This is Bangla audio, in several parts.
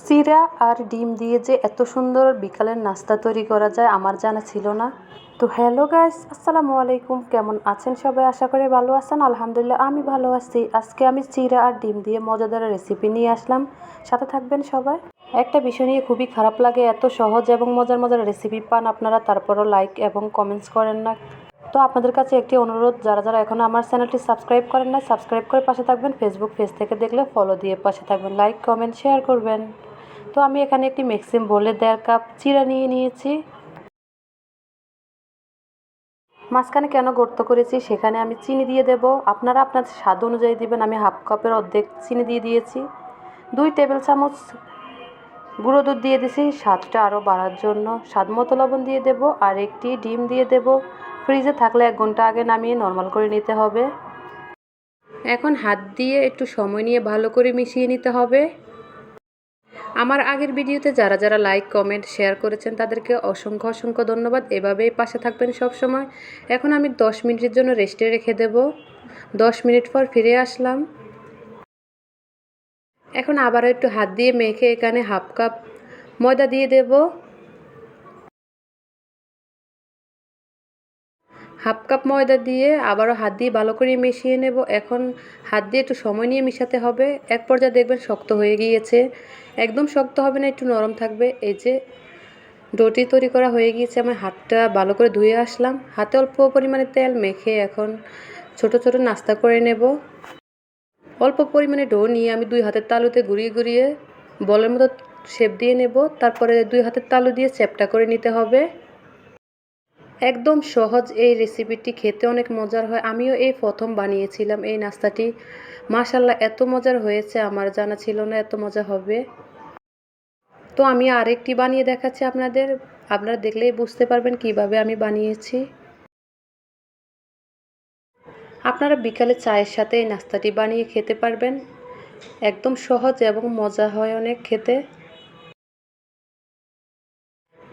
চিরা আর ডিম দিয়ে যে এত সুন্দর বিকালের নাস্তা তৈরি করা যায় আমার জানা ছিল না। তো হ্যালো গাইস আসসালামু আলাইকুম। কেমন আছেন সবাই? আশা করি ভালো আছেন। আলহামদুলিল্লাহ আমি ভালো আছি। আজকে আমি চিরা আর ডিম দিয়ে মজাদার রেসিপি নিয়ে আসলাম। সাথে থাকবেন সবাই। একটা বিষয় নিয়ে খুবই খারাপ লাগে, এত সহজ এবং মজার মজার রেসিপি পান আপনারা, তারপরও লাইক এবং কমেন্টস করেন না। তো আপনাদের কাছে একটি অনুরোধ, যারা যারা এখনও আমার চ্যানেলটি সাবস্ক্রাইব করেন না সাবস্ক্রাইব করে পাশে থাকবেন। ফেসবুক পেজ থেকে দেখলে ফলো দিয়ে পাশে থাকবেন। লাইক কমেন্ট শেয়ার করবেন। তো আমি এখানে একটি ম্যাক্সিম বলে দেড় কাপ চিরা নিয়ে নিয়েছি। মাঝখানে কেন গর্ত করেছি সেখানে আমি চিনি দিয়ে দেব। আপনারা আপনার স্বাদ অনুযায়ী দিবেন। আমি হাফ কাপের অর্ধেক চিনি দিয়ে দিয়েছি। দুই টেবিল চামচ গুঁড়ো দুধ দিয়ে দিছি। স্বাদটা আরও বাড়ার জন্য স্বাদ মতো লবণ দিয়ে দেব। আর একটি ডিম দিয়ে দেব। ফ্রিজে থাকলে এক ঘণ্টা আগে নামিয়ে নর্মাল করে নিতে হবে। এখন হাত দিয়ে একটু সময় নিয়ে ভালো করে মিশিয়ে নিতে হবে। আমার আগের ভিডিওতে যারা যারা লাইক, কমেন্ট, শেয়ার করেছেন তাদেরকে অসংখ্য অসংখ্য ধন্যবাদ। এভাবেই পাশে থাকবেন সব সময় এখন আমি দশ মিনিটের জন্য রেস্টে রেখে দেব। দশ মিনিট পর ফিরে আসলাম। এখন আবারও একটু হাত দিয়ে মেখে এখানে হাফ কাপ ময়দা দিয়ে দেব। হাফ কাপ ময়দা দিয়ে আবারও হাত দিয়ে ভালো করে মিশিয়ে নেব। এখন হাত দিয়ে একটু সময় নিয়ে মিশাতে হবে। এক পর্যায়ে দেখবেন শক্ত হয়ে গিয়েছে। একদম শক্ত হবে না, একটু নরম থাকবে। এই যে ডোটি তৈরি করা হয়ে গিয়েছে, আমার হাতটা ভালো করে ধুয়ে আসলাম। হাতে অল্প পরিমাণে তেল মেখে এখন ছোট ছোট নাস্তা করে নেব। অল্প পরিমাণে ডো নিয়ে আমি দুই হাতের তালুতে ঘুরিয়ে ঘুরিয়ে বলের মতো শেপ দিয়ে নেব। তারপরে দুই হাতের তালু দিয়ে চ্যাপটা করে নিতে হবে। একদম সহজ এই রেসিপিটি খেতে অনেক মজার হয়। আমিও এই প্রথম বানিয়েছিলাম এই নাস্তাটি। মাশাল্লাহ এত মজার হয়েছে আমার, জানা ছিল না এত মজা হবে। তো আমি আরেকটি বানিয়ে দেখাচ্ছি আপনাদের। আপনারা দেখলেই বুঝতে পারবেন কীভাবে আমি বানিয়েছি। আপনারা বিকালে চায়ের সাথে এই নাস্তাটি বানিয়ে খেতে পারবেন। একদম সহজ এবং মজা হয় অনেক খেতে।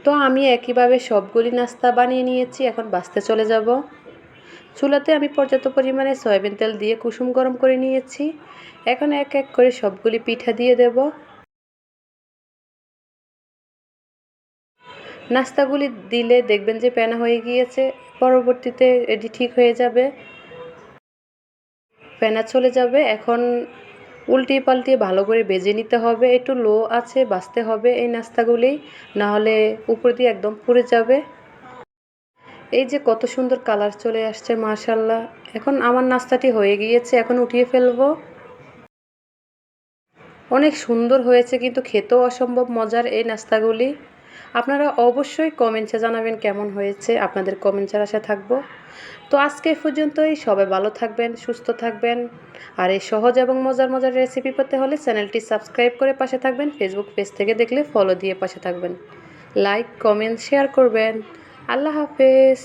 তো আমি একইভাবে সবগুলি নাস্তা বানিয়ে নিয়েছি, এখন বাঁচতে চলে যাব। চুলাতে আমি পর্যাপ্ত পরিমাণে সয়াবিন তেল দিয়ে কুসুম গরম করে নিয়েছি। এখন এক এক করে সবগুলি পিঠা দিয়ে দেব। নাস্তাগুলি দিলে দেখবেন যে প্যানা হয়ে গিয়েছে, পরবর্তীতে এটি ঠিক হয়ে যাবে। প্যানা চলে যাবে, এখন উল্টিয়ে পাল্টিয়ে ভালো করে বেজে নিতে হবে, একটু লো আছে, বাঁচতে হবে এই নাস্তাগুলি নাহলে উপর দিয়ে একদম পুড়ে যাবে। এই যে কত সুন্দর কালার চলে আসছে মাশাল্লাহ এখন আমার নাস্তাটি হয়ে গিয়েছে, এখন উঠিয়ে ফেলব। অনেক সুন্দর হয়েছে, কিন্তু খেতেও অসম্ভব মজার এই নাস্তাগুলি। আপনারা অবশ্যই কমেন্টসে জানাবেন কেমন হয়েছে, আপনাদের কমেন্টসের আশা থাকব। তো আজকে পর্যন্তই, সবাই ভালো থাকবেন, সুস্থ থাকবেন, আর এই সহজ এবং মজার মজার রেসিপি পেতে হলে চ্যানেলটি সাবস্ক্রাইব করে পাশে থাকবেন ফেসবুক পেজ থেকে দেখলে ফলো দিয়ে পাশে থাকবেন। লাইক কমেন্ট শেয়ার করবেন। আল্লাহ হাফেজ।